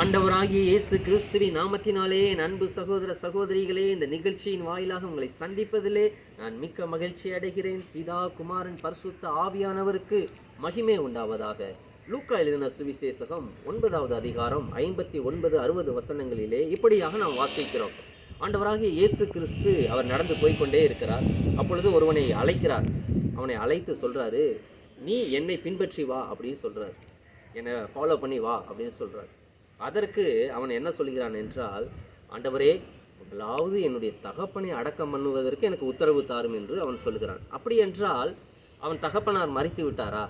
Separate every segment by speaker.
Speaker 1: ஆண்டவராகிய இயேசு கிறிஸ்துவின் நாமத்தினாலே என் அன்பு சகோதர சகோதரிகளே இந்த நிகழ்ச்சியின் வாயிலாக உங்களை சந்திப்பதிலே நான் மிக்க மகிழ்ச்சி அடைகிறேன். பிதா குமாரன் பரிசுத்த ஆவியானவருக்கு மகிமை உண்டாவதாக. லூக்கா எழுதின சுவிசேஷகம் ஒன்பதாவது அதிகாரம் ஐம்பத்தி ஒன்பது அறுபது வசனங்களிலே இப்படியாக நாம் வாசிக்கிறோம். ஆண்டவராகிய இயேசு கிறிஸ்து அவர் நடந்து போய்க்கொண்டே இருக்கிறார். அப்பொழுது ஒருவனை அழைக்கிறார். அவனை அழைத்து சொல்கிறாரு நீ என்னை பின்பற்றி வா அப்படின்னு சொல்கிறார் என்னை ஃபாலோ பண்ணி வா அப்படின்னு சொல்கிறார் அதற்கு அவன் என்ன சொல்கிறான் என்றால் ஆண்டவரே முதலாவது என்னுடைய தகப்பனை அடக்கம் பண்ணுவதற்கு எனக்கு உத்தரவு தாரும் என்று அவன் சொல்கிறான் அப்படி என்றால் அவன் தகப்பனார் மறித்து விட்டாரா?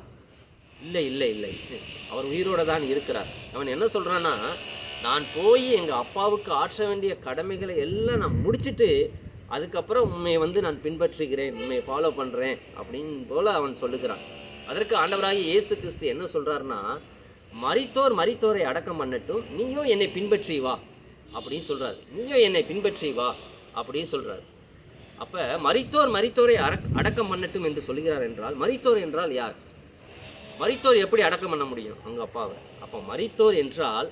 Speaker 1: இல்லை இல்லை இல்லை. அவர் உயிரோட தான் இருக்கிறார். அவன் என்ன சொல்கிறான்னா நான் போய் எங்கள் அப்பாவுக்கு ஆற்ற வேண்டிய கடமைகளை எல்லாம் நான் முடிச்சிட்டு அதுக்கப்புறம் உண்மையை வந்து நான் பின்பற்றுகிறேன் உண்மையை ஃபாலோ பண்ணுறேன் அப்படின்னு போல் அவன் சொல்லுகிறான். அதற்கு ஆண்டவராகி இயேசு கிறிஸ்து என்ன சொல்கிறாருன்னா மறித்தோர் மறித்தோரை அடக்கம் பண்ணட்டும் நீயும் என்னை பின்பற்றி வா அப்படின்னு சொல்கிறார் நீயும் என்னை பின்பற்றி வா அப்படின்னு சொல்கிறார் அப்போ மறித்தோர் மறித்தோரை அடக் அடக்கம் பண்ணட்டும் என்று சொல்கிறார் என்றால் மறித்தோர் என்றால் யார்? மறித்தோர் எப்படி அடக்கம் பண்ண முடியும்? அவங்க அப்பாவை. அப்போ மறித்தோர் என்றால்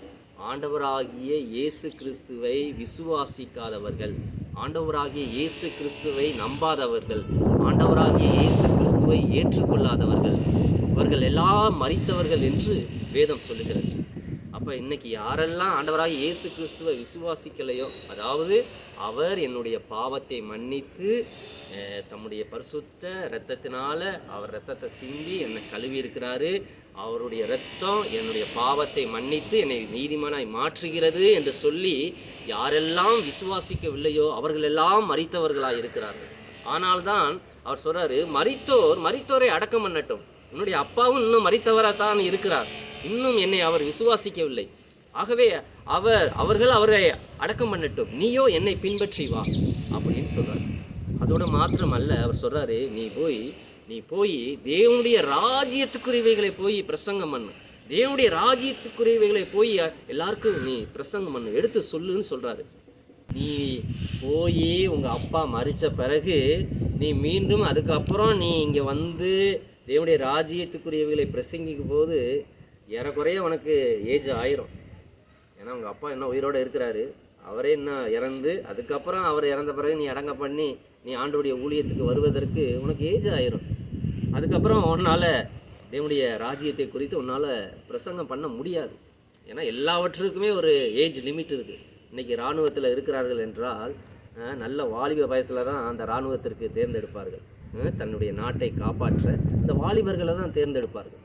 Speaker 1: ஆண்டவராகிய இயேசு கிறிஸ்துவை விசுவாசிக்காதவர்கள். ஆண்டவராகிய இயேசு கிறிஸ்துவை நம்பாதவர்கள். ஆண்டவராகிய இயேசு கிறிஸ்துவை ஏற்றுக்கொள்ளாதவர்கள் இவர்கள் எல்லாம் மறித்தவர்கள் என்று வேதம் சொல்லுகிறது. அப்போ இன்னைக்கு யாரெல்லாம் ஆண்டவராக இயேசு கிறிஸ்துவை விசுவாசிக்கலையோ அதாவது அவர் என்னுடைய பாவத்தை மன்னித்து தம்முடைய பரிசுத்த இரத்தத்தினால அவர் இரத்தத்தை சிந்தி என்னை கழுவி இருக்கிறாரு அவருடைய இரத்தம் என்னுடைய பாவத்தை மன்னித்து என்னை நீதிமானாய் மாற்றுகிறது என்று சொல்லி யாரெல்லாம் விசுவாசிக்கவில்லையோ அவர்களெல்லாம் மறித்தவர்களாக இருக்கிறார்கள் ஆனால்தான் அவர் சொல்றாரு மறித்தோர் மறித்தோரை அடக்கம் பண்ணட்டும். உன்னுடைய அப்பாவும் இன்னும் மறித்தவராக தான் இருக்கிறார். இன்னும் என்னை அவர் விசுவாசிக்கவில்லை. ஆகவே அவர் அவர்கள் அவரை அடக்கம் பண்ணட்டும். நீயோ என்னை பின்பற்றி வா. அப்படின்னு சொல்றாரு. அதோட மாத்திரம் அல்ல அவர் சொல்றாரு நீ போய் நீ போய் தேவனுடைய ராஜ்யத்துக்குரியவைகளை போய் பிரசங்கம் பண்ணு. தேவனுடைய ராஜ்யத்துக்குரியவைகளை போய் எல்லாருக்கும் நீ பிரசங்கம் பண்ணு. எடுத்து சொல்லுன்னு சொல்றாரு. நீ போய் உங்கள் அப்பா மறித்த பிறகு நீ மீண்டும் அதுக்கப்புறம் நீ இங்கே வந்து தேவனுடைய ராஜ்யத்துக்குரியவைகளை பிரசங்கிக்கும் போது ஏறக்குறைய உனக்கு ஏஜ் ஆயிரும். ஏன்னா உங்கள் அப்பா என்ன உயிரோடு இருக்கிறாரு. அவரே இன்னும் இறந்து அதுக்கப்புறம் அவர் இறந்த பிறகு நீ அடங்க பண்ணி நீ ஆண்டுடைய ஊழியத்துக்கு வருவதற்கு உனக்கு ஏஜ் ஆயிரும். அதுக்கப்புறம் உன்னால் தேவனுடைய ராஜ்யத்தை குறித்து உன்னால் பிரசங்கம் பண்ண முடியாது. ஏன்னா எல்லாவற்றுக்குமே ஒரு ஏஜ் லிமிட் இருக்குது இன்றைக்கி இராணுவத்தில் இருக்கிறார்கள் என்றால் நல்ல வாலிப வயசில் தான் அந்த இராணுவத்திற்கு தேர்ந்தெடுப்பார்கள். தன்னுடைய நாட்டை காப்பாற்ற அந்த வாலிபர்களை தான் தேர்ந்தெடுப்பார்கள்.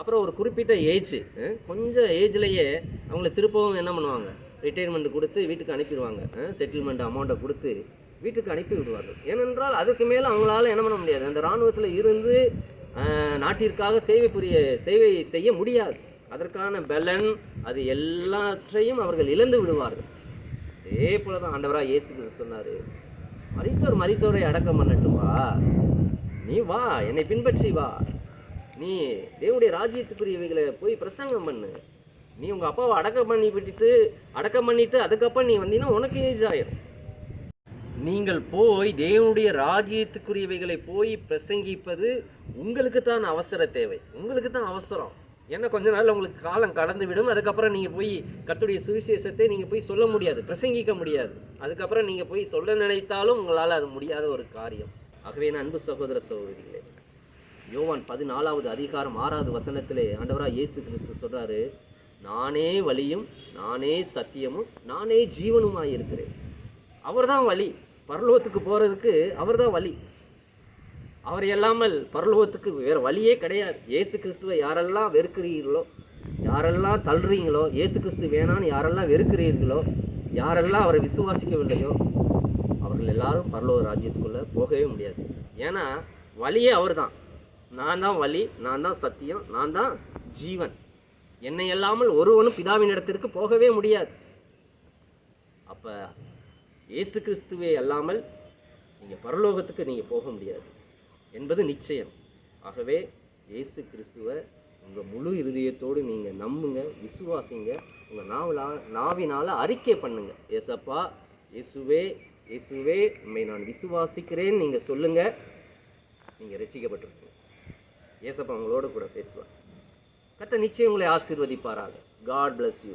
Speaker 1: அப்புறம் ஒரு குறிப்பிட்ட ஏஜ் கொஞ்சம் ஏஜ்லேயே அவங்கள திருப்பவும் என்ன பண்ணுவாங்க? ரிட்டைர்மெண்ட் கொடுத்து வீட்டுக்கு அனுப்பிடுவாங்க. செட்டில்மெண்ட் அமௌண்ட்டை கொடுத்து வீட்டுக்கு அனுப்பி விடுவார்கள். ஏனென்றால் அதுக்கு மேலே அவங்களால என்ன பண்ண முடியாது. அந்த இராணுவத்தில் இருந்து நாட்டிற்காக சேவை புரிய சேவை செய்ய முடியாது. அதற்கான பலன் அது எல்லாற்றையும் அவர்கள் இழந்து விடுவார்கள். அதே போல தான் ஆண்டவராக இயேசு கிறிஸ்து சொன்னார் மறித்தோர் மறித்தோரை அடக்கம் பண்ணட்டும்? வா நீ வா என்னை பின்பற்றி வா. நீ தேவனுடைய ராஜ்யத்துக்குரியவைகளை போய் பிரசங்கம் பண்ணு. நீ உங்கள் அப்பாவை அடக்கம் பண்ணி விட்டுட்டு அடக்கம் பண்ணிட்டு அதுக்கப்புறம் நீ வந்தீங்கன்னா உனக்கு ஏஜ் ஆயிரும். நீங்கள் போய் தேவனுடைய ராஜ்யத்துக்குரியவைகளை போய் பிரசங்கிப்பது உங்களுக்கு தான் அவசர தேவை. உங்களுக்கு தான் அவசரம். ஏன்னா கொஞ்ச நாள் உங்களுக்கு காலம் கடந்து விடும் அதுக்கப்புறம் நீங்கள் போய் கத்துடைய சுவிசேஷத்தை நீங்கள் போய் சொல்ல முடியாது பிரசங்கிக்க முடியாது. அதுக்கப்புறம் நீங்கள் போய் சொல்ல நினைத்தாலும் உங்களால் அது முடியாத ஒரு காரியம். ஆகவே நான் அன்பு சகோதர சகோதரிகளே யோவான் பதினாலாவது அதிகாரம் ஆறாவது வசனத்திலே ஆண்டவராக இயேசு கிறிஸ்து சொல்கிறாரு நானே வழியும் நானே சத்தியமும் நானே ஜீவனுமாக இருக்கிறேன். அவர்தான் வழி. பரலோகத்துக்கு போகிறதுக்கு அவர்தான் வழி. அவர் இல்லாமல் பரலோகத்துக்கு வேறு வழியே கிடையாது. ஏசு கிறிஸ்துவை யாரெல்லாம் வெறுக்கிறீர்களோ யாரெல்லாம் தள்ளுறீங்களோ ஏசு கிறிஸ்து வேணான்னு யாரெல்லாம் வெறுக்கிறீர்களோ யாரெல்லாம் அவரை விசுவாசிக்கவில்லையோ அவர்கள் எல்லாரும் பரலோக ராஜ்யத்துக்குள்ளே போகவே முடியாது. ஏன்னா வழியே அவர்தான். நான் தான் வழி நான் தான் சத்தியம் நான் தான் ஜீவன். என்னை இல்லாமல் ஒருவனும் பிதாவின் இடத்திற்கு போகவே முடியாது. அப்போ இயேசு கிறிஸ்துவே அல்லாமல் நீங்கள் பரலோகத்துக்கு நீங்கள் போக முடியாது. என்பது நிச்சயம். ஆகவே இயேசு கிறிஸ்துவை உங்கள் முழு இருதயத்தோடு நீங்கள் நம்புங்க விசுவாசிங்க உங்கள் நாவலா நாவினால் அறிக்கை பண்ணுங்க. ஏசப்பா இயேசுவே இயேசுவே உண்மை நான் விசுவாசிக்கிறேன் நீங்கள் சொல்லுங்கள் நீங்கள் ரசிக்கப்பட்டிருக்கீங்க ஏசப்பா உங்களோட கூட பேசுவார். கத்த நிச்சயம் உங்களை ஆசீர்வதிப்பாராக. God bless you